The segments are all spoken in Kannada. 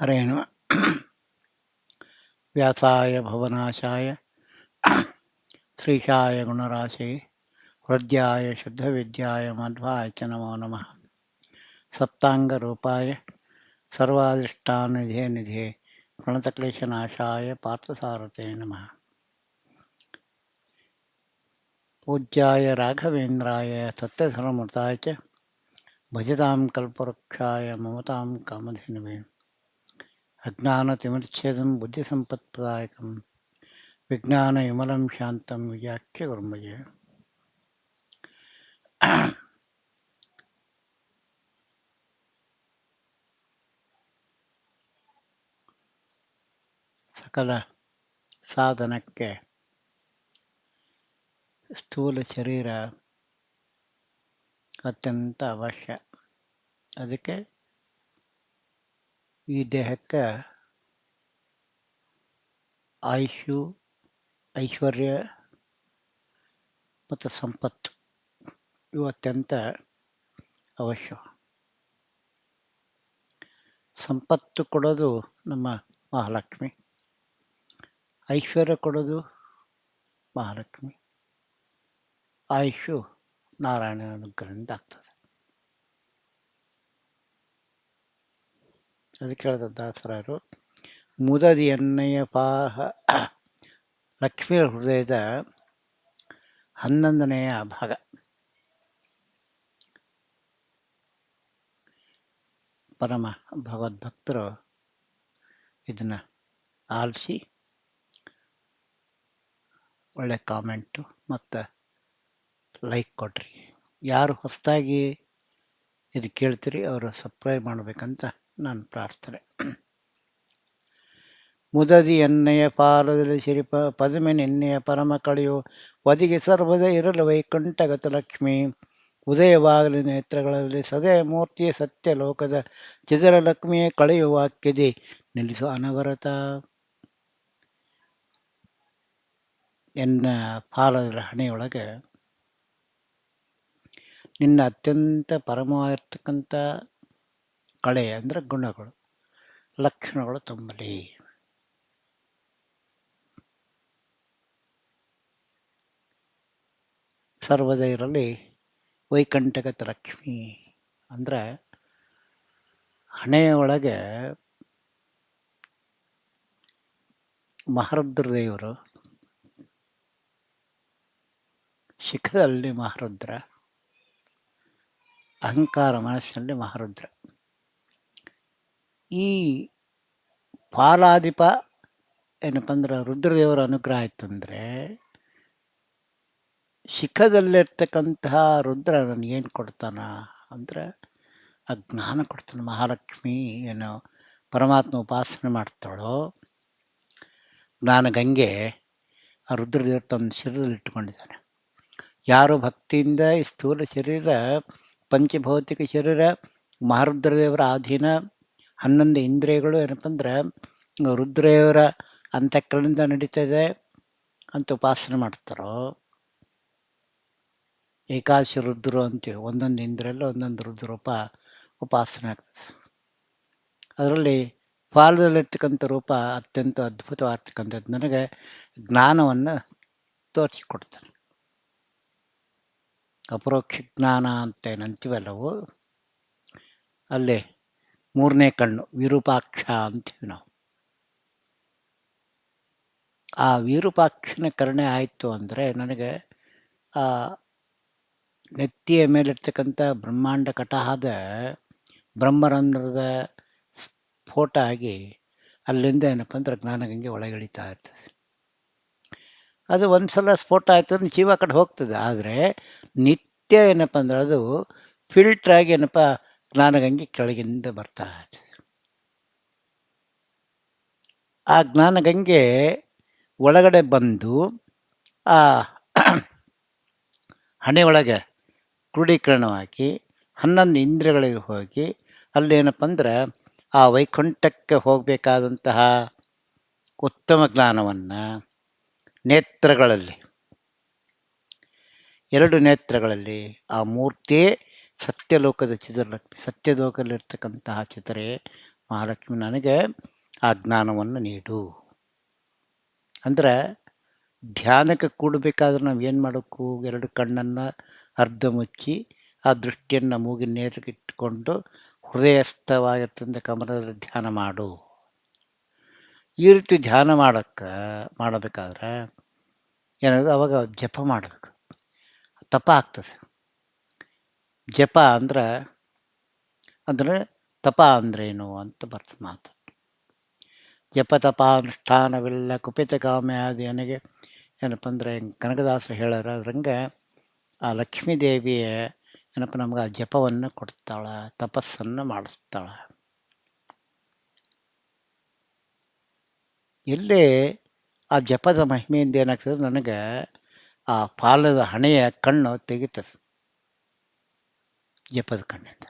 हरेण। व्यासा भवनाशाय, श्रीशाय, गुणराशे हृद्याय शुद्धविद्याय, मध्वाय च नमो नम। सप्ताङ्गरूपाय सर्वादिष्टानिधे निधे प्रणतक्लेशनाशाय पार्थसारथे नम। पूज्याय राघवेन्द्राय सत्यधर्मृताय च, भजतां कल्पवृक्षाय, ममतां ಅಜ್ಞಾನ ತಿಮುಚ್ಛೇದಂ ಬುದ್ಧಿ ಸಂಪತ್ಪದಾಯಕಂ ವಿಜ್ಞಾನ ವಿಮಲಂ ಶಾಂತಂ ವ್ಯಾಖ್ಯೆ ಉರ್ಮಯ್ಯ ಸಕಲ ಸಾಧನಕ್ಕೆ ಸ್ಥೂಲ ಶರೀರ ಅತ್ಯಂತ ಅವಶ್ಯ ಅದಕ್ಕೆ ಈ ದೇಹಕ್ಕೆ ಆಯುಷು ಐಶ್ವರ್ಯ ಮತ್ತು ಸಂಪತ್ತು ಇವು ಅತ್ಯಂತ ಅವಶ್ಯ. ಸಂಪತ್ತು ಕೊಡೋದು ನಮ್ಮ ಮಹಾಲಕ್ಷ್ಮಿ. ಐಶ್ವರ್ಯ ಕೊಡೋದು ಮಹಾಲಕ್ಷ್ಮಿ. ಆಯುಷು ನಾರಾಯಣ ಅನುಗ್ರಹದಿಂದ ಆಗ್ತದೆ. ಅದಕ್ಕೆ ಹೇಳಿದ ದಾಸರಾರು. ಮುದದಿ ಎಣ್ಣೆಯ ಪಾಹ ಲಕ್ಷ್ಮೀ ಹೃದಯದ ಹನ್ನೊಂದನೆಯ ಭಾಗ. ಪರಮ ಭಗವದ್ಭಕ್ತರು ಇದನ್ನು ಆಲಿಸಿ ಒಳ್ಳೆ ಕಾಮೆಂಟು ಮತ್ತು ಲೈಕ್ ಕೊಡ್ರಿ ಯಾರು ಹೊಸದಾಗಿ ಇದು ಕೇಳ್ತೀರಿ, ಅವರು ಸಬ್ಸ್ಕ್ರೈಬ್ ಮಾಡಬೇಕಂತ ನಾನು ಪ್ರಾರ್ಥನೆ. ಮುದದಿ ಎನ್ನೆಯ ಪಾಲದಲ್ಲಿ ಸಿರಿಪ ನಿನ್ನೆಯ ಪರಮ ಕಳೆಯು ಒದಿಗೆ ಸರ್ವದ ಇರಲು ವೈಕುಂಠಗತ ಲಕ್ಷ್ಮಿ. ಉದಯವಾಗಲಿ ನೇತ್ರಗಳಲ್ಲಿ, ಸದಯ ಮೂರ್ತಿಯ ಸತ್ಯ ಲೋಕದ, ಚಿದರ ಲಕ್ಷ್ಮಿಯೇ ಕಳೆಯುವ ವಾಕ್ಯದೆ ನಿಲ್ಲಿಸು ಅನವರತ. ಎನ್ನ ಪಾಲದ ಹಣೆಯೊಳಗೆ, ನಿನ್ನ ಅತ್ಯಂತ ಪರಮವಾಗಿರ್ತಕ್ಕಂಥ ಕಳೆ ಅಂದರೆ ಗುಣಗಳು, ಲಕ್ಷಣಗಳು ತುಂಬಲಿ ಸರ್ವದೈರಲ್ಲಿ ವೈಕಂಠಗತ ಲಕ್ಷ್ಮಿ ಅಂದರೆ ಹಣೆಯೊಳಗೆ ಮಹಾರುದ್ರ ದೇವರು ಶಿಖದಲ್ಲಿ ಮಹಾರುದ್ರ, ಅಹಂಕಾರ ಮನಸ್ಸಿನಲ್ಲಿ ಮಹಾರುದ್ರ. ಈ ಪಾಲಾದಿಪ ಏನಪ್ಪ ಅಂದ್ರೆ ರುದ್ರದೇವರ ಅನುಗ್ರಹ ಆಯ್ತಂದರೆ ಶಿಖದಲ್ಲಿರ್ತಕ್ಕಂತಹ ರುದ್ರ ಏನು ಕೊಡ್ತಾನ ಅಂದರೆ ಆ ಜ್ಞಾನ ಕೊಡ್ತಾನೆ ಮಹಾಲಕ್ಷ್ಮಿ ಏನು ಪರಮಾತ್ಮ ಉಪಾಸನೆ ಮಾಡ್ತಾಳೋ. ಜ್ಞಾನ ಗಂಗೆ ಆ ರುದ್ರದೇವರು ತನ್ನ ಶರೀರದಲ್ಲಿ ಇಟ್ಕೊಂಡಿದ್ದಾನೆ ಯಾರು ಭಕ್ತಿಯಿಂದ ಈ ಸ್ಥೂಲ ಶರೀರ, ಪಂಚಭೌತಿಕ ಶರೀರ, ಮಹಾರುದ್ರದೇವರ ಅಧೀನ ಹನ್ನೊಂದು ಇಂದ್ರಿಯಗಳು ಏನಪ್ಪಂದ್ರೆ ರುದ್ರೇವರ ಅಂತಃಕರಣದಿಂದ ನಡೀತದೆ ಅಂತ ಉಪಾಸನೆ ಮಾಡ್ತಾರೋ, ಏಕಾದಶಿ ರುದ್ರು ಅಂತೀವಿ. ಒಂದೊಂದು ಇಂದ್ರಿಯಲ್ಲ ಒಂದೊಂದು ರುದ್ರೂಪ ಉಪಾಸನೆ ಆಗ್ತದೆ. ಅದರಲ್ಲಿ ಫಾಲದಲ್ಲಿರ್ತಕ್ಕಂಥ ರೂಪ ಅತ್ಯಂತ ಅದ್ಭುತವಾಗಿರ್ತಕ್ಕಂಥದ್ದು. ನನಗೆ ಜ್ಞಾನವನ್ನು ತೋರಿಸಿಕೊಡ್ತಾನೆ. ಅಪರೋಕ್ಷ ಜ್ಞಾನ ಅಂತ ಏನಂತೀವಲ್ಲವು, ಅಲ್ಲಿ ಮೂರನೇ ಕಣ್ಣು ವಿರೂಪಾಕ್ಷ ಅಂತೀವಿ ನಾವು ಆ ವಿರೂಪಾಕ್ಷನ ಕರುಣೆ ಆಯಿತು ಅಂದರೆ ನನಗೆ, ಆ ನೆತ್ತಿಯ ಮೇಲಿರ್ತಕ್ಕಂಥ ಬ್ರಹ್ಮಾಂಡ ಕಟಹದ ಬ್ರಹ್ಮರಂಧ್ರದ ಸ್ಫೋಟ ಆಗಿ ಅಲ್ಲಿಂದ ಏನಪ್ಪ ಅಂದ್ರೆ ಜ್ಞಾನಗಂಗೆ ಒಳಗಿಳಿತಾ ಇರ್ತದೆ. ಅದು ಒಂದು ಸಲ ಸ್ಫೋಟ ಆಯ್ತು ಅಂದ್ರೆ ಜೀವ ಕಡೆ ಹೋಗ್ತದೆ. ಆದರೆ ನಿತ್ಯ ಏನಪ್ಪ ಅಂದ್ರೆ ಅದು ಫಿಲ್ಟ್ರಾಗಿ ಏನಪ್ಪ ಜ್ಞಾನಗಂಗೆ ಕೆಳಗಿಂದ ಬರ್ತಾ ಇದೆ. ಆ ಜ್ಞಾನಗಂಗೆ ಒಳಗಡೆ ಬಂದು ಆ ಹಣೆಯೊಳಗೆ ಕ್ರೋಢೀಕರಣವಾಗಿ ಹನ್ನೊಂದು ಇಂದ್ರಿಯಗಳಿಗೆ ಹೋಗಿ ಅಲ್ಲೇನಪ್ಪ ಅಂದ್ರೆ ಆ ವೈಕುಂಠಕ್ಕೆ ಹೋಗಬೇಕಾದಂತಹ ಉತ್ತಮ ಜ್ಞಾನವನ್ನು ನೇತ್ರಗಳಲ್ಲಿ, ಎರಡು ನೇತ್ರಗಳಲ್ಲಿ ಆ ಮೂರ್ತಿಯೇ ಸತ್ಯಲೋಕದ ಚಿತ್ರಲಕ್ಷ್ಮಿ ಸತ್ಯಲೋಕದಲ್ಲಿರ್ತಕ್ಕಂತಹ ಚಿತ್ರೆ ಮಹಾಲಕ್ಷ್ಮಿ ನನಗೆ ಆ ಜ್ಞಾನವನ್ನು ನೀಡು. ಅಂದರೆ ಧ್ಯಾನಕ್ಕೆ ಕೂಡಬೇಕಾದ್ರೆ ನಾವು ಏನು ಮಾಡಬೇಕು? ಎರಡು ಕಣ್ಣನ್ನು ಅರ್ಧ ಮುಚ್ಚಿ ಆ ದೃಷ್ಟಿಯನ್ನು ಮೂಗಿನ ನೇರಕ್ಕೆ ಇಟ್ಟುಕೊಂಡು ಹೃದಯಸ್ಥವಾಗಿರ್ತಂಥ ಕಮಲದಲ್ಲಿ ಧ್ಯಾನ ಮಾಡು. ಈ ರೀತಿ ಧ್ಯಾನ ಮಾಡೋಕ್ಕೆ, ಮಾಡಬೇಕಾದ್ರೆ ಏನಾದ್ರು ಅವಾಗ ಜಪ ಮಾಡಬೇಕು. ತಪ ಆಗ್ತದೆ. ಜಪ ಅಂದ್ರೆ ಅಂದರೆ ತಪ ಅಂದ್ರೇನು ಅಂತ ಬರ್ತ ಮಾತು. ಜಪ, ತಪ, ಅನುಷ್ಠಾನವಿಲ್ಲ, ಕುಪಿತ ಕಾಮ್ಯಾದಿ ನನಗೆ ಏನಪ್ಪ ಅಂದರೆ ಕನಕದಾಸರು ಹೇಳೋರು ಅದ್ರಂಗೆ ಆ ಲಕ್ಷ್ಮೀ ದೇವಿಯ ಏನಪ್ಪ ನಮ್ಗೆ ಆ ಜಪವನ್ನು ಕೊಡ್ತಾಳೆ, ತಪಸ್ಸನ್ನು ಮಾಡಿಸ್ತಾಳೆ. ಇಲ್ಲಿ ಆ ಜಪದ ಮಹಿಮೆಯಿಂದ ಏನಾಗ್ತದೆ ನನಗೆ ಆ ಪಾಲದ ಹಣೆಯ ಕಣ್ಣು ತೆಗಿತದೆ. ಜಪದ ಕಣ್ಣಿಂದ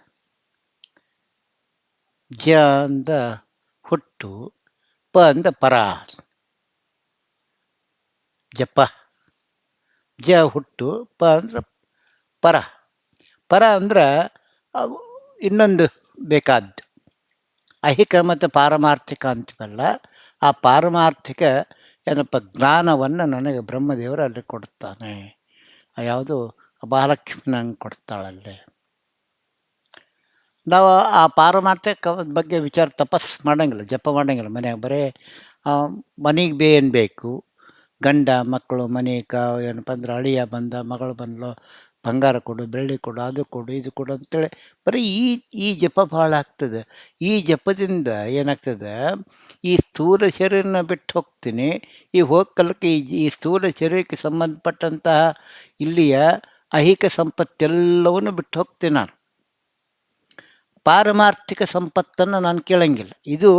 ಜ ಅಂದ ಹುಟ್ಟು, ಪ ಅಂದ ಪರ. ಜಪ. ಜ ಹುಟ್ಟು, ಪ ಅಂದ್ರೆ ಪರ. ಪರ ಅಂದ್ರೆ ಇನ್ನೊಂದು ಬೇಕಾದ್ದು. ಐಹಿಕ ಮತ್ತು ಪಾರಮಾರ್ಥಿಕ ಅಂತೀವಲ್ಲ, ಆ ಪಾರಮಾರ್ಥಿಕ ಏನಪ್ಪ ಜ್ಞಾನವನ್ನು ನನಗೆ ಬ್ರಹ್ಮದೇವರು ಅಲ್ಲಿ ಕೊಡ್ತಾನೆ ಯಾವುದು ಮಹಾಲಕ್ಷ್ಮಿ ನಂಗೆ ಕೊಡ್ತಾಳಲ್ಲಿ. ನಾವು ಆ ಪಾರಮಾರ್ಥಿಕ ಬಗ್ಗೆ ವಿಚಾರ ತಪಸ್ ಮಾಡಂಗಿಲ್ಲ, ಜಪ ಮಾಡಂಗಿಲ್ಲ. ಮನ್ಯಾಗ ಬರೀ ಮನೆಗೆ ಬೇ ಏನು ಬೇಕು? ಗಂಡ, ಮಕ್ಕಳು, ಮನೆ ಕ, ಏನಪ್ಪ ಅಂದ್ರೆ ಅಳಿಯ ಬಂದ, ಮಗಳು ಬಂದಳು ಬಂಗಾರ ಕೊಡು, ಬೆಳ್ಳಿ ಕೊಡು, ಅದು ಕೊಡು, ಇದು ಕೊಡು ಅಂತೇಳಿ ಬರೀ ಈ ಈ ಜಪ ಭಾಳ ಆಗ್ತದೆ. ಈ ಜಪದಿಂದ ಏನಾಗ್ತದೆ? ಈ ಸ್ಥೂಲ ಶರೀರನ ಬಿಟ್ಟು ಹೋಗ್ತೀನಿ. ಈ ಹೋಗ್ಕಲ್ಕ ಈ ಈ ಸ್ಥೂಲ ಶರೀರಕ್ಕೆ ಸಂಬಂಧಪಟ್ಟಂತಹ ಇಲ್ಲಿಯ ಐಹಿಕ ಸಂಪತ್ತೆಲ್ಲವನ್ನು ಬಿಟ್ಟು ಹೋಗ್ತೀನಿ ನಾನು. ಪಾರಮಾರ್ಥಿಕ ಸಂಪತ್ತನ್ನು ನಾನು ಕೇಳಂಗಿಲ್ಲ. ಇದು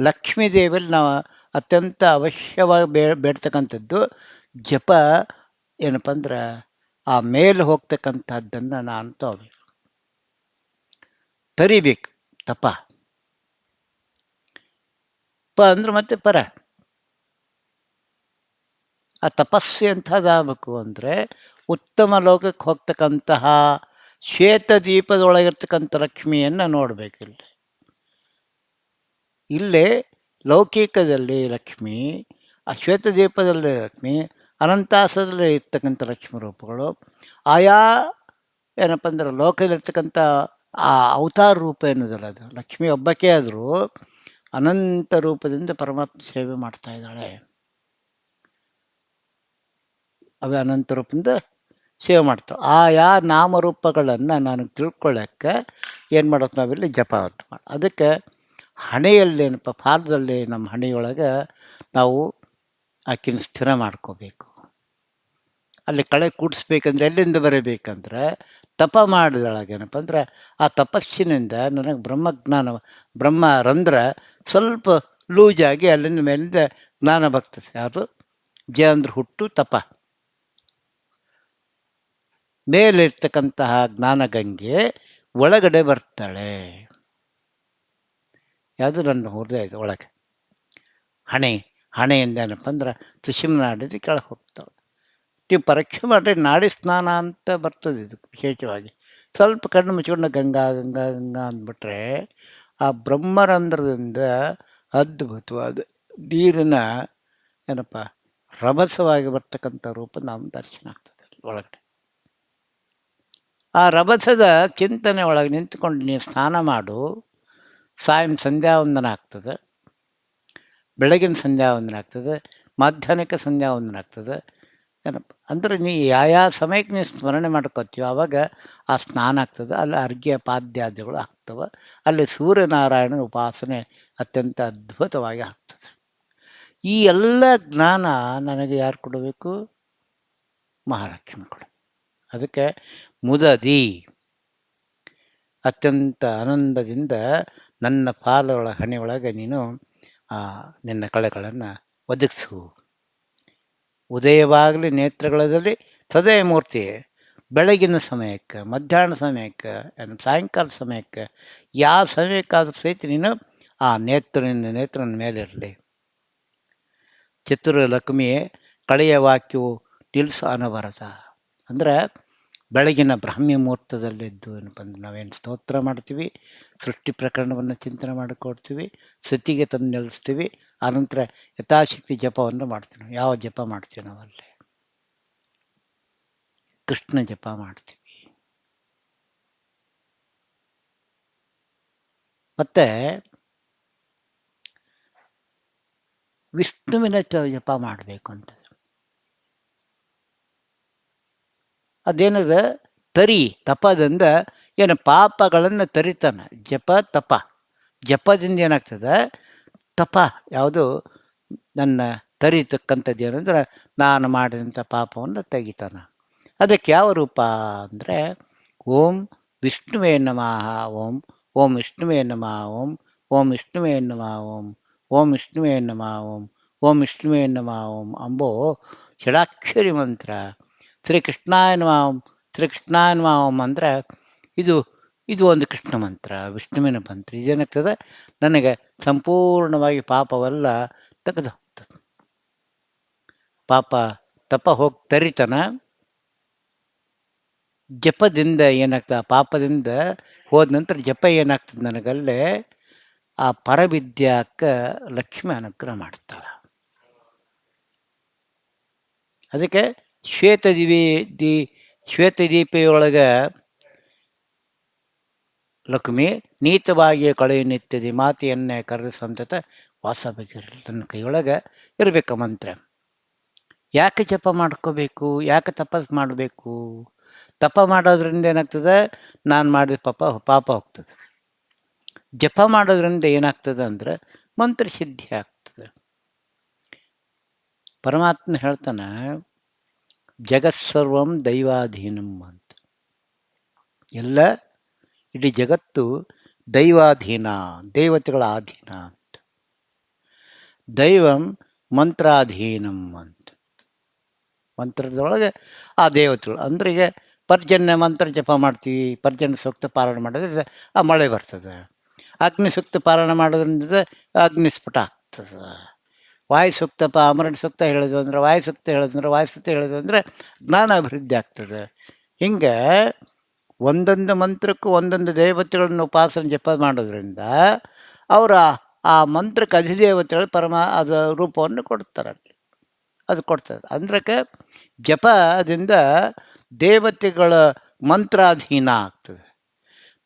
ಲಕ್ಷ್ಮೀ ದೇವಿಯಲ್ಲಿ ನಾವು ಅತ್ಯಂತ ಅವಶ್ಯವಾಗಿ ಬೇ, ಬೇಡ್ತಕ್ಕಂಥದ್ದು ಜಪ, ಏನಪ್ಪ ಅಂದ್ರೆ ಆ ಮೇಲೆ ಹೋಗ್ತಕ್ಕಂಥದ್ದನ್ನು ನಾನು ತಗೋಬೇಕು. ತರಿಬೇಕು, ತಪ. ಪ ಅಂದ್ರೆ ಮತ್ತೆ ಪರ. ಆ ತಪಸ್ಸು ಎಂಥದ್ದಾಗಬೇಕು ಅಂದರೆ ಉತ್ತಮ ಲೋಕಕ್ಕೆ ಹೋಗ್ತಕ್ಕಂತಹ ಶ್ವೇತ ದೀಪದೊಳಗಿರ್ತಕ್ಕಂಥ ಲಕ್ಷ್ಮಿಯನ್ನು ನೋಡಬೇಕಿಲ್ಲ ಇಲ್ಲೇ ಲೌಕಿಕದಲ್ಲಿ ಲಕ್ಷ್ಮಿ, ಆ ಶ್ವೇತ ದೀಪದಲ್ಲಿ ಲಕ್ಷ್ಮಿ, ಅನಂತಾಸದಲ್ಲಿ ಇರ್ತಕ್ಕಂಥ ಲಕ್ಷ್ಮಿ ರೂಪಗಳು, ಆಯಾ ಏನಪ್ಪ ಅಂದ್ರೆ ಲೋಕದಲ್ಲಿರ್ತಕ್ಕಂಥ ಆ ಅವತಾರ ರೂಪ ಏನದಲ್ಲ ಅದು, ಲಕ್ಷ್ಮಿ ಒಬ್ಬಕ್ಕೆ ಆದರೂ ಅನಂತ ರೂಪದಿಂದ ಪರಮಾತ್ಮ ಸೇವೆ ಮಾಡ್ತಾ ಇದ್ದಾಳೆ. ಅವೇ ಅನಂತ ರೂಪದಿಂದ ಸೇವೆ ಮಾಡ್ತಾವೆ. ಆಯಾ ನಾಮರೂಪಗಳನ್ನು ನಾನು ತಿಳ್ಕೊಳ್ಳೋಕ್ಕೆ ಏನು ಮಾಡೋದು ನಾವಿಲ್ಲಿ ಜಪ ಮಾಡಿ, ಅದಕ್ಕೆ ಹಣೆಯಲ್ಲೇನಪ್ಪ, ಪಾದದಲ್ಲಿ ನಮ್ಮ ಹಣೆಯೊಳಗೆ ನಾವು ಆಕಿನ ಸ್ಥಿರ ಮಾಡ್ಕೋಬೇಕು. ಅಲ್ಲಿ ಕಳೆ ಕೂಡಿಸ್ಬೇಕಂದ್ರೆ ಎಲ್ಲಿಂದ ಬರಬೇಕಂದ್ರೆ ತಪ ಮಾಡಿದೊಳಗೇನಪ್ಪ ಅಂದ್ರೆ ಆ ತಪಸ್ಸಿನಿಂದ ನನಗೆ ಬ್ರಹ್ಮಜ್ಞಾನ, ಬ್ರಹ್ಮ ರಂಧ್ರ ಸ್ವಲ್ಪ ಲೂಜಾಗಿ ಅಲ್ಲಿಂದ ಮೇಲಿಂದ ಜ್ಞಾನ ಭಕ್ತ ಯಾರು ಜಯ ಅಂದ್ರೆ ಹುಟ್ಟು ತಪ. ಮೇಲಿರ್ತಕ್ಕಂತಹ ಜ್ಞಾನಗಂಗೆ ಒಳಗಡೆ ಬರ್ತಾಳೆ. ಯಾವುದು ನನ್ನ ಹೃದಯದ ಒಳಗೆ? ಹಣೆ. ಹಣೆಯಿಂದ ಏನಪ್ಪ ಅಂದ್ರೆ ತುಶಿಮ ನಾಡಿದ್ರೆ ಕೆಳಗೆ ಹೋಗ್ತಾಳೆ. ನೀವು ಪರೀಕ್ಷೆ ಮಾಡಿರಿ, ನಾಡಿ ಸ್ನಾನ ಅಂತ ಬರ್ತದೆ ಇದು ವಿಶೇಷವಾಗಿ. ಸ್ವಲ್ಪ ಕಣ್ಣು ಮುಚ್ಕೊಂಡು ಗಂಗಾ ಗಂಗಾ ಗಂಗಾ ಅಂದ್ಬಿಟ್ರೆ ಆ ಬ್ರಹ್ಮರಂಧ್ರದಿಂದ ಅದ್ಭುತವಾದ ನೀರಿನ ಏನಪ್ಪ ರಭಸವಾಗಿ ಬರ್ತಕ್ಕಂಥ ರೂಪ ನಮ್ಮ ದರ್ಶನ ಆಗ್ತದೆ ಒಳಗಡೆ. ಆ ರಭಸದ ಚಿಂತನೆ ಒಳಗೆ ನಿಂತ್ಕೊಂಡು ನೀನು ಸ್ನಾನ ಮಾಡು. ಸಾಯಂ ಸಂಧ್ಯಾ ವಂದನ ಆಗ್ತದೆ. ಬೆಳಗಿನ ಸಂಧ್ಯಾವಂದನ ಆಗ್ತದೆ. ಮಧ್ಯಾಹ್ನಕ್ಕೆ ಸಂಧ್ಯಾವಂದನ ಆಗ್ತದೆ. ಅಂದ್ರೆ ನೀ ಯಾವ ಸಮಯಕ್ಕೆ ನೀವು ಸ್ಮರಣೆ ಮಾಡ್ಕೋತೀವೋ ಆವಾಗ ಆ ಸ್ನಾನ ಆಗ್ತದೆ. ಅಲ್ಲಿ ಅರ್ಘ್ಯ ಪಾದ್ಯಾದಿಗಳು ಆಗ್ತವೆ. ಅಲ್ಲಿ ಸೂರ್ಯನಾರಾಯಣನ ಉಪಾಸನೆ ಅತ್ಯಂತ ಅದ್ಭುತವಾಗಿ ಆಗ್ತದೆ. ಈ ಎಲ್ಲ ಜ್ಞಾನ ನನಗೆ ಯಾರು ಕೊಡಬೇಕು? ಮಹಾಲಕ್ಷ್ಮಿ ಕೊಡು ಅದಕ್ಕೆ ಮುದದಿ. ಅತ್ಯಂತ ಆನಂದದಿಂದ ನನ್ನ ಪಾಲೊಳ ಹಣೆಯೊಳಗೆ ನೀನು, ಆ, ನಿನ್ನ ಕಳೆಗಳನ್ನು ಒದಗಿಸು. ಉದಯವಾಗಲಿ ನೇತ್ರಗಳಲ್ಲಿ ಸದಯ ಮೂರ್ತಿ, ಬೆಳಗಿನ ಸಮಯಕ್ಕೆ, ಮಧ್ಯಾಹ್ನ ಸಮಯಕ್ಕೆ ಸಾಯಂಕಾಲ ಸಮಯಕ್ಕೆ, ಯಾವ ಸಮಯಕ್ಕಾದರೂ ಸಹಿತ ನೀನು ಆ ನೇತ್ರನ ನೇತ್ರನ ಮೇಲಿರಲಿ. ಚಿತ್ರ ಲಕ್ಷ್ಮಿ ಕಳೆಯ ವಾಕ್ಯವು ನಿಲ್ಲಿಸು ಅನವರತ. ಅಂದರೆ ಬೆಳಗಿನ ಬ್ರಾಹ್ಮಿ ಮುಹೂರ್ತದಲ್ಲಿದ್ದು ಏನಪ್ಪ ಅಂದ್ರೆ ನಾವೇನು ಸ್ತೋತ್ರ ಮಾಡ್ತೀವಿ, ಸೃಷ್ಟಿ ಪ್ರಕರಣವನ್ನು ಚಿಂತನೆ ಮಾಡಿಕೊಡ್ತೀವಿ, ಸತಿಗೆ ತಂದು ನಿಲ್ಲಿಸ್ತೀವಿ ಆನಂತರ ಯಥಾಶಕ್ತಿ ಜಪವನ್ನು ಮಾಡ್ತೀವಿ ನಾವು. ಯಾವ ಜಪ ಮಾಡ್ತೀವಿ ನಾವಲ್ಲಿ? ಕೃಷ್ಣ ಜಪ ಮಾಡ್ತೀವಿ. ಮತ್ತು ವಿಷ್ಣುವಿನ ಜಪ ಮಾಡಬೇಕು ಅಂತ. ಅದೇನದ? ತರಿ. ತಪದಿಂದ ಏನು ಪಾಪಗಳನ್ನು ತರಿತಾನೆ. ಜಪ, ತಪ. ಜಪದಿಂದ ಏನಾಗ್ತದೆ? ತಪ. ಯಾವುದು? ನನ್ನ ತರಿತಕ್ಕಂಥದ್ದು ಏನಂದ್ರೆ ನಾನು ಮಾಡಿದಂಥ ಪಾಪವನ್ನು ತೆಗಿತಾನೆ. ಅದಕ್ಕೆ ಯಾವ ರೂಪ ಅಂದರೆ ಓಂ ವಿಷ್ಣುವೇ ನಮಃ, ಓಂ ಓಂ ವಿಷ್ಣುವೇ ನಮಃ, ಓಂ ಓಂ ವಿಷ್ಣುವೇ ನಮಃ, ಓಂ ಓಂ ವಿಷ್ಣುವೇ ನಮಃ, ಓಂ ಓಂ ವಿಷ್ಣುವೇ ನಮಃ, ಓಂ ಅಂಬೋ ಷಡಾಕ್ಷರಿ ಮಂತ್ರ. ಶ್ರೀ ಕೃಷ್ಣಾಯ ನಮಃ ಓಂ ಶ್ರೀ ಕೃಷ್ಣಾಯ ನಮಃ ಓಂ ಅಂದರೆ ಇದು ಇದು ಒಂದು ಕೃಷ್ಣ ಮಂತ್ರ, ವಿಷ್ಣುವಿನ ಮಂತ್ರ. ಇದೇನಾಗ್ತದೆ ನನಗೆ ಸಂಪೂರ್ಣವಾಗಿ ಪಾಪವೆಲ್ಲ ತೆಗೆದು ಹೋಗ್ತದೆ. ಪಾಪ ತಪ ಹೋಗಿ ತರಿತನ ಜಪದಿಂದ ಏನಾಗ್ತದೆ? ಪಾಪದಿಂದ ಹೋದ ನಂತರ ಜಪ ಏನಾಗ್ತದೆ ನನಗಲ್ಲೇ? ಆ ಪರವಿದ್ಯಾಕ ಲಕ್ಷ್ಮಿ ಅನುಗ್ರಹ ಮಾಡ್ತಾಳೆ. ಅದಕ್ಕೆ ಶ್ವೇತದಿವಿ ದಿ ಶ್ವೇತದೀಪೆಯೊಳಗೆ ಲಕ್ಷ್ಮಿ, ನೀತವಾಗಿ ಕಳೆಯುತ್ತದೆ ಮಾತೆಯನ್ನೇ ಕರೆದು ಸಂತತ ವಾಸ ಬೇಕಿರಲಿ ತನ್ನ ಕೈಯೊಳಗೆ ಇರಬೇಕು ಮಂತ್ರ. ಯಾಕೆ ಜಪ ಮಾಡ್ಕೋಬೇಕು? ಯಾಕೆ ತಪಸ್ ಮಾಡಬೇಕು? ತಪ ಮಾಡೋದ್ರಿಂದ ಏನಾಗ್ತದೆ? ನಾನು ಮಾಡಿದ ಪಾಪ ಪಾಪ ಹೋಗ್ತದೆ. ಜಪ ಮಾಡೋದ್ರಿಂದ ಏನಾಗ್ತದೆ ಅಂದ್ರೆ ಮಂತ್ರ ಸಿದ್ಧಿ ಆಗ್ತದೆ. ಪರಮಾತ್ಮ ಹೇಳ್ತಾನೆ ಜಗತ್ಸರ್ವಂ ದೈವಾಧೀನಂ ಅಂತ. ಎಲ್ಲ ಇಡೀ ಜಗತ್ತು ದೈವಾಧೀನ, ದೇವತೆಗಳ ಅಧೀನ ಅಂತ. ದೈವಂ ಮಂತ್ರಾಧೀನಂ ಅಂತ. ಮಂತ್ರದೊಳಗೆ ಆ ದೇವತೆಗಳು, ಅಂದ್ರೆ ಈಗ ಪರ್ಜನ್ಯ ಮಂತ್ರ ಜಪ ಮಾಡ್ತೀವಿ, ಪರ್ಜನ್ಯ ಸೂಕ್ತ ಪಾರಣ ಮಾಡಿದ್ರೆ ಆ ಮಳೆ ಬರ್ತದೆ. ಅಗ್ನಿ ಸೂಕ್ತ ಪಾರಣ ಮಾಡೋದ್ರಿಂದ ಅಗ್ನಿಸ್ಫುಟ ಆಗ್ತದೆ. ವಾಯು ಸೂಕ್ತ ಪ ಅಮರಣ ಸೂಕ್ತ ಹೇಳಿದ್ವು ಅಂದ್ರೆ, ವಾಯು ಸೂಕ್ತ ಹೇಳಿದ್ರೆ ವಾಯು ಸೂಕ್ತ ಹೇಳಿದ್ವು ಅಂದರೆ ಜ್ಞಾನ ಅಭಿವೃದ್ಧಿ ಆಗ್ತದೆ. ಹಿಂಗೆ ಒಂದೊಂದು ಮಂತ್ರಕ್ಕೂ ಒಂದೊಂದು ದೇವತೆಗಳನ್ನು ಉಪಾಸನೆ ಜಪ ಮಾಡೋದ್ರಿಂದ ಅವರ ಆ ಮಂತ್ರಕ್ಕೆ ಅಧಿದೇವತೆಗಳು ಪರಮ, ಅದು ರೂಪವನ್ನು ಕೊಡ್ತಾರೆ ಅದು ಕೊಡ್ತಾರೆ ಅಂದ್ರಕ್ಕೆ ಜಪದಿಂದ ದೇವತೆಗಳ ಮಂತ್ರಾಧೀನ ಆಗ್ತದೆ.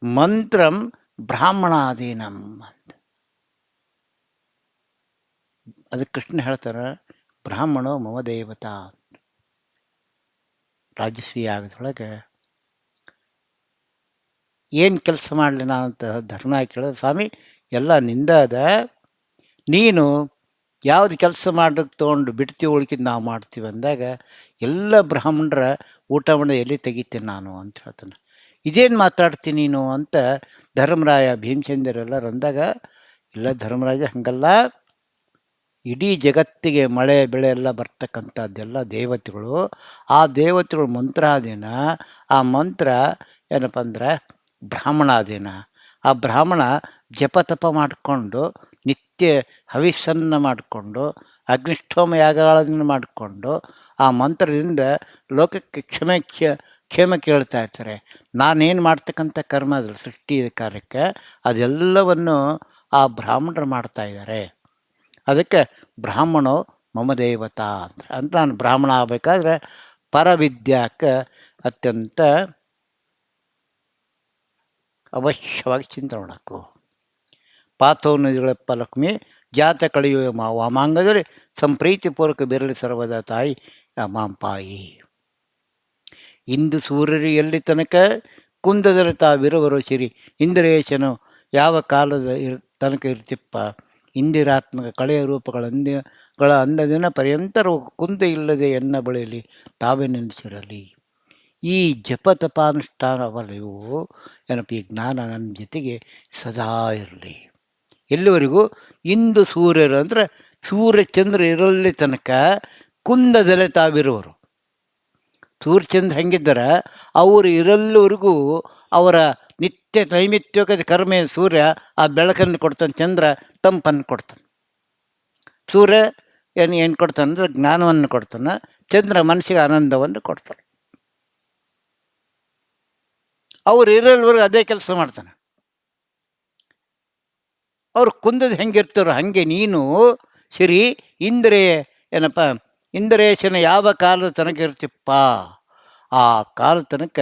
ಮಂತ್ರಂ ಬ್ರಾಹ್ಮಣಾಧೀನಂ ಅಂತ ಅದಕ್ಕೆ ಕೃಷ್ಣ ಹೇಳ್ತಾರೆ, ಬ್ರಾಹ್ಮಣೋ ಮಮ ದೇವತಾ. ರಾಜಸ್ವಿ ಆಗದೊಳಗೆ ಏನು ಕೆಲಸ ಮಾಡಲಿ ಅಂತ ಧರ್ಮ ಕೇಳಿದ್ರೆ, ಸ್ವಾಮಿ, ಎಲ್ಲ ನಿಂದ ಅದ ನೀನು ಯಾವ್ದು ಕೆಲಸ ಮಾಡೋಕ್ಕೆ ತೊಗೊಂಡು ಬಿಡ್ತೀವಿ ಉಳ್ಕಿದ್ದು ನಾವು ಮಾಡ್ತೀವಿ ಅಂದಾಗ, ಎಲ್ಲ ಬ್ರಾಹ್ಮಣರ ಊಟ ಮಾಡಿ ಎಲ್ಲಿ ತೆಗಿತೀನಿ ನಾನು ಅಂತ ಹೇಳ್ತಾನೆ. ಇದೇನು ಮಾತಾಡ್ತೀನಿ ನೀನು ಅಂತ ಧರ್ಮರಾಯ ಭೀಮಚಂದ್ರೆಲ್ಲರೂ ಅಂದಾಗ, ಇಲ್ಲ ಧರ್ಮರಾಜ ಹಂಗಲ್ಲ. ಇಡೀ ಜಗತ್ತಿಗೆ ಮಳೆ, ಬೆಳೆ ಎಲ್ಲ ಬರ್ತಕ್ಕಂಥದ್ದೆಲ್ಲ ದೇವತೆಗಳು. ಆ ದೇವತೆಗಳು ಮಂತ್ರಾಧೀನ ಆ ಮಂತ್ರ ಏನಪ್ಪ ಅಂದ್ರೆ ಬ್ರಾಹ್ಮಣಾಧೀನ ಆ ಬ್ರಾಹ್ಮಣ ಜಪತಪ ಮಾಡಿಕೊಂಡು, ನಿತ್ಯ ಹವಿಸ್ಸನ್ನು ಮಾಡಿಕೊಂಡು, ಅಗ್ನಿಷ್ಠೋಮ ಯಾಗಗಳನ್ನು ಮಾಡಿಕೊಂಡು, ಆ ಮಂತ್ರದಿಂದ ಲೋಕಕ್ಕೆ ಕ್ಷಮೆ ಕ್ಷ, ಕ್ಷೇಮ ಕೇಳ್ತಾ ಇರ್ತಾರೆ. ನಾನೇನು ಮಾಡ್ತಕ್ಕಂಥ ಕರ್ಮ ಅದ್ರ ಸೃಷ್ಟಿ ಕಾರ್ಯಕ್ಕೆ ಅದೆಲ್ಲವನ್ನು ಆ ಬ್ರಾಹ್ಮಣರು ಮಾಡ್ತಾ ಇದ್ದಾರೆ. ಅದಕ್ಕೆ ಬ್ರಾಹ್ಮಣೋ ಮಮ ದೇವತಾ ಅಂತ. ಅಂತ ನಾನು ಬ್ರಾಹ್ಮಣ ಆಗಬೇಕಾದ್ರೆ ಪರವಿದ್ಯಾಕ್ಕೆ ಅತ್ಯಂತ ಅವಶ್ಯವಾಗಿ ಚಿಂತನೆ ಮಾಡಬೇಕು ನದಿಗಳಪ್ಪ ಲಕ್ಷ್ಮಿ ಜಾತ ಕಳೆಯುವ ಮಾ ವಾಮಾಂಗದಲ್ಲಿ ಸಂಪ್ರೀತಿಪೂರ್ವಕ ಬೆರಳಿ ಸರ್ವದ ತಾಯಿ ಮಾಂಪಾಯಿ. ಇಂದು ಸೂರ್ಯರು ಎಲ್ಲಿ ತನಕ ಕುಂದದಲ್ಲಿ ತಾವಿರುವರು ಸಿರಿ ಇಂದ್ರೇಶನು ಯಾವ ಕಾಲದ ಇರ್ ತನಕ ಇರ್ತಿಪ್ಪ? ಇಂದಿರಾತ್ಮಕ ಕಳೆಯ ರೂಪಗಳ ಅಂದ ದಿನ ಪರ್ಯಂತರ ಕುಂದ ಇಲ್ಲದೆ ಎನ್ನ ಬಳಿಯಲ್ಲಿ ತಾವೇ ನೆನೆಸಿರಲಿ. ಈ ಜಪ ತಪಾನುಷ್ಠಾನವಲ್ಲ ಇವು ಏನಪ್ಪ ಈ ಜ್ಞಾನ ನನ್ನ ಜೊತೆಗೆ ಸದಾ ಇರಲಿ. ಎಲ್ಲಿವರೆಗೂ? ಇಂದು ಸೂರ್ಯರು ಅಂದರೆ ಸೂರ್ಯ ಚಂದ್ರ ಇರಲಿ ತನಕ ಕುಂದದಲ್ಲೇ ತಾವಿರುವರು. ಸೂರ್ಯಚಂದ್ರ ಹೆಂಗಿದ್ದಾರೆ? ಅವರು ಇರಲ್ಲವರೆಗೂ ಅವರ ನಿತ್ಯ ನೈಮಿತ್ಯಕ ಕರ್ಮೆಯ ಸೂರ್ಯ ಆ ಬೆಳಕನ್ನು ಕೊಡ್ತಾನೆ ಚಂದ್ರ ತಂಪನ್ನು ಕೊಡ್ತಾನೆ. ಸೂರ್ಯ ಏನು ಏನು ಕೊಡ್ತಾನೆ ಜ್ಞಾನವನ್ನು ಕೊಡ್ತಾನೆ, ಚಂದ್ರ ಮನಸ್ಸಿಗೆ ಆನಂದವನ್ನು ಕೊಡ್ತಾನೆ. ಅವ್ರು ಇರೋಲ್ವರೆಗೂ ಅದೇ ಕೆಲಸ ಮಾಡ್ತಾನೆ. ಅವ್ರು ಕುಂದದ ಹೆಂಗಿರ್ತಾರೋ ಹಾಗೆ ನೀನು ಸಿರಿ ಇಂದ್ರೇ ಏನಪ್ಪ ಇಂದ್ರೇಶನ ಯಾವ ಕಾಲದ ತನಕ ಇರ್ತಿಪ್ಪ, ಆ ಕಾಲದ ತನಕ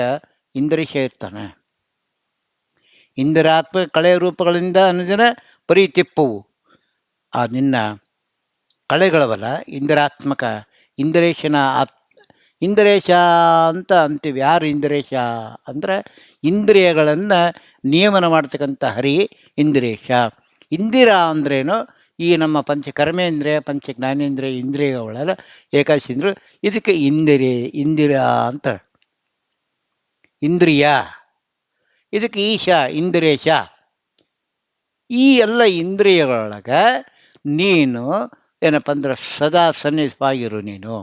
ಇಂದ್ರೇಶ ಇರ್ತಾನೆ. ಇಂದಿರಾತ್ಮ ಕಳೆ ರೂಪಗಳಿಂದ ಅನುದಿನ ಪರಿತಿಪ್ಪವು. ಆ ನಿನ್ನ ಕಳೆಗಳವಲ್ಲ, ಇಂದಿರಾತ್ಮಕ, ಇಂದ್ರೇಶನ ಆತ್, ಇಂದ್ರೇಶ ಅಂತ ಅಂತೀವಿ. ಯಾರು ಇಂದ್ರೇಶ? ಅಂದರೆ ಇಂದ್ರಿಯಗಳನ್ನು ನಿಯಮನ ಮಾಡ್ತಕ್ಕಂಥ ಹರಿ ಇಂದ್ರೇಶ. ಇಂದಿರಾ ಅಂದ್ರೇನು? ಈ ನಮ್ಮ ಪಂಚ ಕರ್ಮೇಂದ್ರಿಯ, ಪಂಚ ಜ್ಞಾನೇಂದ್ರಿಯ, ಇಂದ್ರಿಯಗಳೆಲ್ಲ ಏಕಾದಶಿ ಇಂದ್ರ ಇದಕ್ಕೆ ಇಂದಿರಿ, ಇಂದಿರಾ ಅಂತ. ಇಂದ್ರಿಯ. ಇದಕ್ಕೆ ಈಶ, ಇಂದ್ರೇಶ. ಈ ಎಲ್ಲ ಇಂದ್ರಿಯಗಳೊಳಗೆ ನೀನು ಏನಪ್ಪ ಅಂದ್ರೆ ಸದಾ ಸನ್ನಿಧವಾಗಿರು ನೀನು.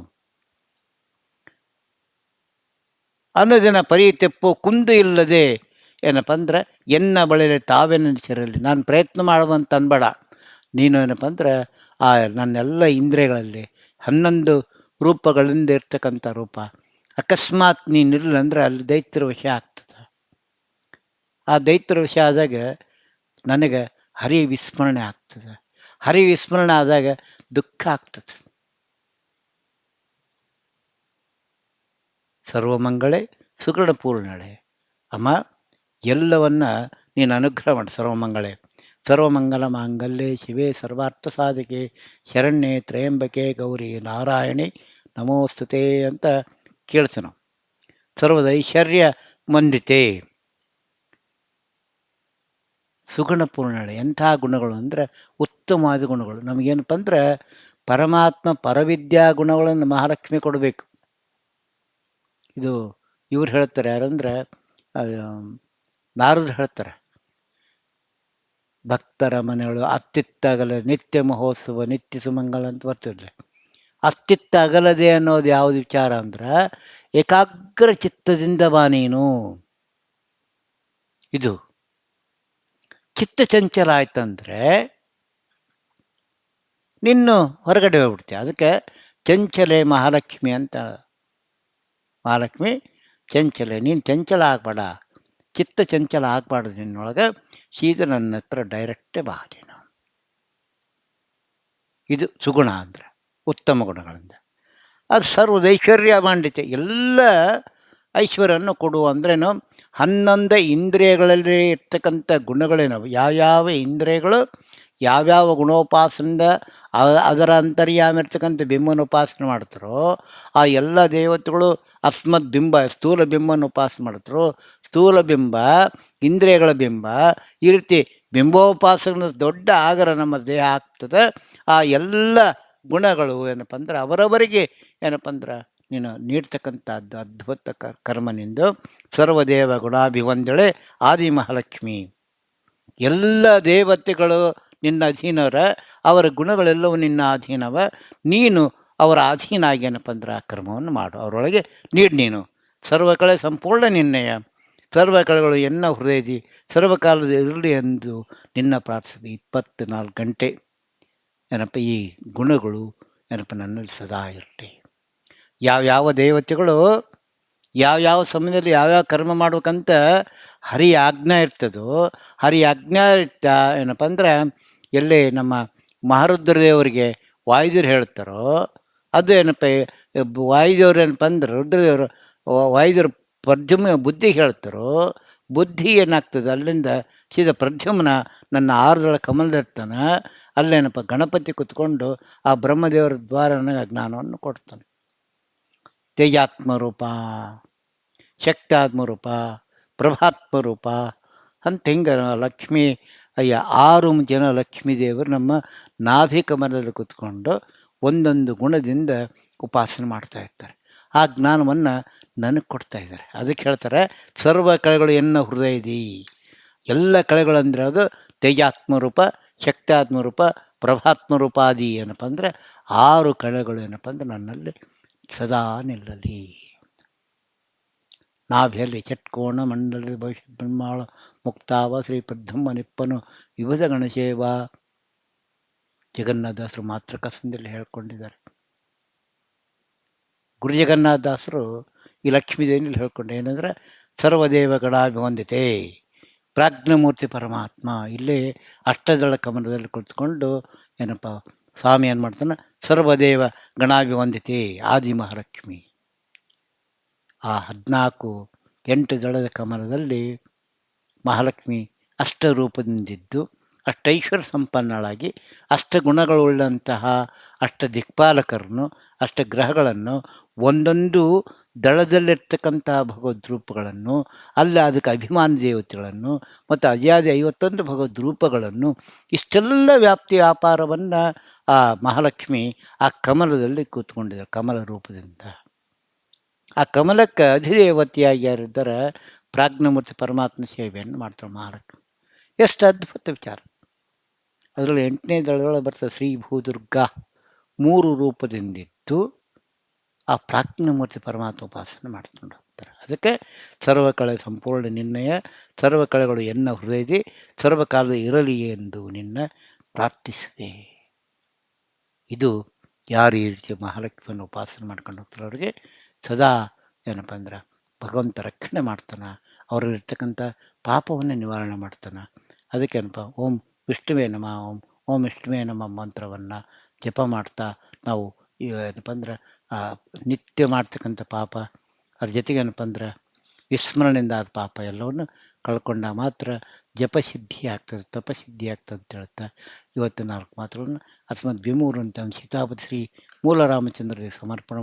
ಅನ್ನೋದಿನ ಪರಿ ತೆಪ್ಪು ಕುಂದು ಇಲ್ಲದೆ ಏನಪ್ಪ ಅಂದ್ರೆ ಎನ್ನ ಬಳಿಲಿ ತಾವೇ ನೆನಸಿರಲಿ. ನಾನು ಪ್ರಯತ್ನ ಮಾಡುವಂತ ಅನ್ಬೇಡ. ನೀನು ಏನಪ್ಪ ಅಂದ್ರೆ ಆ ನನ್ನೆಲ್ಲ ಇಂದ್ರಿಯಗಳಲ್ಲಿ ಹನ್ನೊಂದು ರೂಪಗಳಿಂದ ಇರ್ತಕ್ಕಂಥ ರೂಪ. ಅಕಸ್ಮಾತ್ ನೀನಿಲ್ಲ ಅಂದ್ರೆ ಅಲ್ಲಿ ದೈತ್ಯರ ವಿಷಯ ಆಗ್ತದೆ. ಆ ದೈತ್ಯರ ವಿಷಯ ಆದಾಗ ನನಗೆ ಹರಿ ವಿಸ್ಮರಣೆ ಆಗ್ತದೆ. ಹರಿ ವಿಸ್ಮರಣೆ ಆದಾಗ ದುಃಖ ಆಗ್ತದೆ. ಸರ್ವಮಂಗಳೆ ಸುಗಣ ಪೂರ್ಣಳೆ. ಅಮ್ಮ, ಎಲ್ಲವನ್ನ ನೀನು ಅನುಗ್ರಹ ಮಾಡಿ ಸರ್ವಮಂಗಳೆ. ಸರ್ವಮಂಗಲ ಮಾಂಗಲ್ಯ ಶಿವೆ ಸರ್ವಾರ್ಥ ಸಾಧಿಕೆ. ಶರಣ್ಯೆ ತ್ರಯಂಬಕೆ ಗೌರಿ ನಾರಾಯಣಿ. ನಮೋಸ್ತುತೆ ಅಂತ ಕೇಳ್ತೀವಿ ಸರ್ವದೈಶ್ವರ್ಯ ಮಂಡಿತೆ. ಸುಗುಣ ಪೂರ್ಣಳೆ ಎಂಥ ಗುಣಗಳು ಅಂದರೆ ಉತ್ತಮವಾದ ಗುಣಗಳು. ನಮಗೇನಪ್ಪ ಅಂದರೆ ಪರಮಾತ್ಮ ಪರವಿದ್ಯಾ ಗುಣಗಳನ್ನು ಮಹಾಲಕ್ಷ್ಮಿ ಕೊಡಬೇಕು. ಇದು ಇವ್ರು ಹೇಳ್ತಾರೆ, ಯಾರಂದರೆ ನಾರದ್ರು ಹೇಳ್ತಾರೆ. ಭಕ್ತರ ಮನೆಗಳು ಅತ್ತಿತ್ತ ಅಗಲ ನಿತ್ಯ ಮಹೋತ್ಸವ, ನಿತ್ಯ ಸುಮಂಗಲ ಅಂತ ಬರ್ತಿರಲಿಲ್ಲ ಅತ್ತಿತ್ತ ಅಗಲದೆ ಅನ್ನೋದು ಯಾವುದು ವಿಚಾರ ಅಂದ್ರೆ, ಏಕಾಗ್ರ ಚಿತ್ತದಿಂದ ಬಾ ನೀನು. ಇದು ಚಿತ್ತ ಚಂಚಲ ಆಯ್ತಂದ್ರೆ ನಿನ್ನು ಹೊರಗಡೆ ಹೋಗ್ಬಿಡ್ತೀಯ. ಅದಕ್ಕೆ ಚಂಚಲೆ ಮಹಾಲಕ್ಷ್ಮಿ ಅಂತ ಮಹಾಲಕ್ಷ್ಮಿ, ಚಂಚಲೆ, ನೀನು ಚಂಚಲ ಆಗಬೇಡ. ಚಿತ್ತ ಚಂಚಲ ಆಗಬಾರ್ದು ನಿನ್ನೊಳಗೆ. ಸೀದ ನನ್ನ ಹತ್ರ ಡೈರೆಕ್ಟೇ ಬಾ ನೀನು. ಇದು ಸುಗುಣ ಅಂದರೆ, ಉತ್ತಮ ಗುಣಗಳಿಂದ. ಅದು ಸರ್ವದೈಶ್ವರ್ಯ ಮಾಂಡಿತೆ ಎಲ್ಲ ಐಶ್ವರ್ಯವನ್ನು ಕೊಡು ಅಂದ್ರೇನು? ಹನ್ನೊಂದು ಇಂದ್ರಿಯಗಳಲ್ಲಿ ಇರ್ತಕ್ಕಂಥ ಗುಣಗಳೇನವು? ಯಾವ್ಯಾವ ಇಂದ್ರಿಯಗಳು? ಯಾವ್ಯಾವ ಗುಣೋಪಾಸನದ ಅದರ ಅಂತರ್ಯಾಮ ಇರ್ತಕ್ಕಂಥ ಬಿಂಬನ ಉಪಾಸನೆ ಮಾಡ್ತಾರೋ, ಆ ಎಲ್ಲ ದೇವತೆಗಳು ಅಸ್ಮದ್ ಬಿಂಬ, ಸ್ಥೂಲ ಬಿಂಬನ ಉಪಾಸನೆ ಮಾಡ್ತಾರೋ, ಸ್ಥೂಲ ಬಿಂಬ, ಇಂದ್ರಿಯಗಳ ಬಿಂಬ, ಈ ರೀತಿ ಬಿಂಬೋಪಾಸನ ದೊಡ್ಡ ಆಗರ ನಮ್ಮ ದೇಹ ಆಗ್ತದೆ. ಆ ಎಲ್ಲ ಗುಣಗಳು ಏನಪ್ಪ ಅಂದ್ರೆ ಅವರವರಿಗೆ ಏನಪ್ಪ ಅಂದ್ರೆ ನೀನು ನೀಡ್ತಕ್ಕಂಥದ್ದು ಅದ್ಭುತ ಕ- ಕರ್ಮ ನಿಂದು ಸರ್ವದೇವ ಗುಣಾಭಿವಂದಳೆ ಆದಿ ಮಹಾಲಕ್ಷ್ಮಿ ಎಲ್ಲ ದೇವತೆಗಳು ನಿನ್ನ ಅಧೀನವರ ಅವರ ಗುಣಗಳೆಲ್ಲವೂ ನಿನ್ನ ಅಧೀನವ. ನೀನು ಅವರ ಅಧೀನ ಆಗಿ ಅಂದ್ರೆ ಆ ಕರ್ಮವನ್ನು ಮಾಡು. ಅವರೊಳಗೆ ನೀಡು ನೀನು. ಸರ್ವಕಳೆ ಸಂಪೂರ್ಣ ನಿನ್ನೆಯ. ಸರ್ವಕಳೆಗಳು ಎನ್ನ ಹೃದಯದಿ ಸರ್ವಕಾಲದ ಇರಲಿ ಎಂದು ನಿನ್ನ ಪ್ರಾರ್ಥಿಸಿದ. ಇಪ್ಪತ್ತು ನಾಲ್ಕು ಗಂಟೆ. ಏನಪ್ಪ ಈ ಗುಣಗಳು ಏನಪ್ಪ ನನ್ನಲ್ಲಿ ಸದಾ ಇರಲಿ. ಯಾವ್ಯಾವ ದೇವತೆಗಳು ಯಾವ್ಯಾವ ಸಮಯದಲ್ಲಿ ಯಾವ್ಯಾವ ಕರ್ಮ ಮಾಡ್ಬೇಕಂತ ಹರಿ ಆಜ್ಞಾ ಇರ್ತದೋ, ಹರಿ ಆಜ್ಞಾ ಇರ್ತ ಏನಪ್ಪ ಅಂದ್ರೆ ಎಲ್ಲಿ ನಮ್ಮ ಮಹಾರುದ್ರ ದೇವರಿಗೆ ವಾಯುದೇವ್ರು ಹೇಳ್ತಾರೋ, ಅದು ಏನಪ್ಪ, ವಾಯುದೇವ್ರು ಏನಪ್ಪ ಅಂದ್ರೆ ರುದ್ರದೇವರು ವಾಯುದೇವ್ರು ಪ್ರದ್ಯುಮ್ನ ಬುದ್ಧಿ ಹೇಳ್ತಾರೋ, ಬುದ್ಧಿ ಏನಾಗ್ತದೆ, ಅಲ್ಲಿಂದ ಸೀದಾ ಪ್ರದ್ಯುಮ್ನ ನನ್ನ ಆರುದಳ ಕಮಲದಿರ್ತಾನೆ ಅಲ್ಲೇನಪ್ಪ ಗಣಪತಿ ಕುತ್ಕೊಂಡು ಆ ಬ್ರಹ್ಮದೇವರ ದ್ವಾರ ನನಗೆ ಜ್ಞಾನವನ್ನು ಕೊಡ್ತಾನೆ. ತೇಜಾತ್ಮ ರೂಪ ಪ್ರಭಾತ್ಮರೂಪ ರೂಪ ಪ್ರಭಾತ್ಮ ರೂಪ ಅಂತ ಹಿಂಗೆ ಲಕ್ಷ್ಮಿ ಅಯ್ಯ ಆರು ಜನ ಲಕ್ಷ್ಮೀ ದೇವರು ನಮ್ಮ ನಾಭಿ ಕಮಲದಲ್ಲಿ ಕೂತ್ಕೊಂಡು ಒಂದೊಂದು ಗುಣದಿಂದ ಉಪಾಸನೆ ಮಾಡ್ತಾ ಇರ್ತಾರೆ. ಆ ಜ್ಞಾನವನ್ನು ನನಗೆ ಕೊಡ್ತಾ ಇದ್ದಾರೆ. ಅದಕ್ಕೆ ಹೇಳ್ತಾರೆ, ಸರ್ವ ಕಳೆಗಳು ಎನ್ನ ಹೃದಯದಿ? ಎಲ್ಲ ಕಳೆಗಳಂದ್ರೆ ಅದು ತೇಜಾತ್ಮ ರೂಪ ಶಕ್ತಾತ್ಮ ರೂಪ ಪ್ರಭಾತ್ಮ ರೂಪಾದಿ ಏನಪ್ಪ ಅಂದರೆ ಆರು ಕಳೆಗಳು ಏನಪ್ಪ ಅಂದರೆ ನನ್ನಲ್ಲಿ ಸದಾ ನಿಲ್ಲಲಿ. ನಾಭಿಯಲ್ಲಿ ಚಟ್ಕೋಣ ಮಂಡಲಿ ಭವಿಷ್ಯ ಬ್ರಹ್ಮಾಳ ಮುಕ್ತಾವ ಶ್ರೀ ಪ್ರದ್ಧಮ್ಮ ನಿಪ್ಪನು ವಿವಿಧ ಗಣಶೇವ. ಜಗನ್ನಾಥದಾಸರು ಮಾತ್ರ ಕಸಂದಲ್ಲಿ ಹೇಳ್ಕೊಂಡಿದ್ದಾರೆ. ಗುರು ಜಗನ್ನಾಥದಾಸರು ಈ ಲಕ್ಷ್ಮೀದೇವಿನಲ್ಲಿ ಹೇಳ್ಕೊಂಡು ಏನಂದ್ರೆ ಸರ್ವದೇವಗಳಾಭಿವಂದಿತೆ ಪ್ರಾಜ್ಞಮೂರ್ತಿ ಪರಮಾತ್ಮ, ಇಲ್ಲೇ ಅಷ್ಟದಳ ಕಮಲದಲ್ಲಿ ಕುಳಿತುಕೊಂಡು ಏನಪ್ಪ ಸ್ವಾಮಿ ಏನು ಮಾಡ್ತಾನೆ ಸರ್ವದೇವ ಗಣಾಭಿವಂದಿತೆ ಆದಿ ಮಹಾಲಕ್ಷ್ಮಿ. ಆ ಹದಿನಾಲ್ಕು ಎಂಟು ದಳದ ಕಮಲದಲ್ಲಿ ಮಹಾಲಕ್ಷ್ಮಿ ಅಷ್ಟರೂಪದಿಂದಿದ್ದು ಅಷ್ಟೈಶ್ವರ್ಯ ಸಂಪನ್ನಳಾಗಿ ಅಷ್ಟ ಗುಣಗಳುಳ್ಳಂತಹ ಅಷ್ಟ ದಿಕ್ಪಾಲಕರನ್ನು ಅಷ್ಟ ಗ್ರಹಗಳನ್ನು ಒಂದೊಂದು ದಳದಲ್ಲಿರ್ತಕ್ಕಂಥ ಭಗವದ್ ರೂಪಗಳನ್ನು ಅಲ್ಲ ಅದಕ್ಕೆ ಅಭಿಮಾನ ದೇವತೆಗಳನ್ನು ಮತ್ತು ಅಜಾದಿ ಐವತ್ತೊಂದು ಭಗವದ್ ರೂಪಗಳನ್ನು ಇಷ್ಟೆಲ್ಲ ವ್ಯಾಪ್ತಿ ವ್ಯಾಪಾರವನ್ನು ಆ ಮಹಾಲಕ್ಷ್ಮಿ ಆ ಕಮಲದಲ್ಲಿ ಕೂತ್ಕೊಂಡಿದ್ದಾರೆ ಕಮಲ ರೂಪದಿಂದ. ಆ ಕಮಲಕ್ಕೆ ಅಧಿದೇವತೆಯಾಗಿ ಯಾರಿದ್ದಾರೆ ಪ್ರಾಜ್ಞಮೂರ್ತಿ ಪರಮಾತ್ಮ ಸೇವೆಯನ್ನು ಮಾಡ್ತಾರೆ ಮಹಾಲಕ್ಷ್ಮಿ. ಎಷ್ಟು ಅದ್ಭುತ ವಿಚಾರ. ಅದರಲ್ಲಿ ಎಂಟನೇ ದಳದೊಳಗೆ ಬರ್ತದೆ ಶ್ರೀ ಭೂದುರ್ಗ. ಮೂರು ರೂಪದಿಂದಿದ್ದು ಆ ಪ್ರಾಜ್ಞಮೂರ್ತಿ ಪರಮಾತ್ಮ ಉಪಾಸನೆ ಮಾಡ್ಕೊಂಡು ಹೋಗ್ತಾರೆ. ಅದಕ್ಕೆ ಸರ್ವಕಳೆ ಸಂಪೂರ್ಣ ನಿರ್ಣಯ ಸರ್ವಕಳೆಗಳು ಎನ್ನ ಹೃದಯದಿ ಸರ್ವಕಾಲದ ಇರಲಿ ಎಂದು ನಿನ್ನ ಪ್ರಾರ್ಥಿಸುವೆ ಇದು ಯಾರು ಈ ರೀತಿ ಮಹಾಲಕ್ಷ್ಮಿಯನ್ನು ಉಪಾಸನೆ ಮಾಡ್ಕೊಂಡು ಹೋಗ್ತಾರೆ ಅವರಿಗೆ ಸದಾ ಏನಪ್ಪ ಅಂದ್ರೆ ಭಗವಂತ ರಕ್ಷಣೆ ಮಾಡ್ತಾನೆ. ಅವರಲ್ಲಿರ್ತಕ್ಕಂಥ ಪಾಪವನ್ನು ನಿವಾರಣೆ ಮಾಡ್ತಾನೆ. ಅದಕ್ಕೆ ಏನಪ್ಪ, ಓಂ ವಿಷ್ಣುವೇ ನಮ, ಓಂ ಓಂ ವಿಷ್ಣುವೇ ನಮ್ಮ ಮಂತ್ರವನ್ನು ಜಪ ಮಾಡ್ತಾ ನಾವು ಏನಪ್ಪ ಅಂದ್ರೆ ನಿತ್ಯ ಮಾಡ್ತಕ್ಕಂಥ ಪಾಪ, ಅದ್ರ ಜೊತೆಗೆ ಏನಪ್ಪ ಅಂದ್ರೆ ವಿಸ್ಮರಣೆಯಿಂದ ಆದ ಪಾಪ ಎಲ್ಲವನ್ನು ಕಳ್ಕೊಂಡಾಗ ಮಾತ್ರ ಜಪಸಿದ್ಧಿ ಆಗ್ತದೆ, ತಪಸಿದ್ಧಿ ಆಗ್ತದೆ ಅಂತ ಹೇಳ್ತಾ ಇವತ್ತು ನಾಲ್ಕು ಮಾತ್ರವನ್ನು ಅಸ್ಮದ್ ವಿಮೂರು ಅಂತ ಸೀತಾಪತಿ ಶ್ರೀ ಮೂಲ ರಾಮಚಂದ್ರರಿಗೆ ಸಮರ್ಪಣ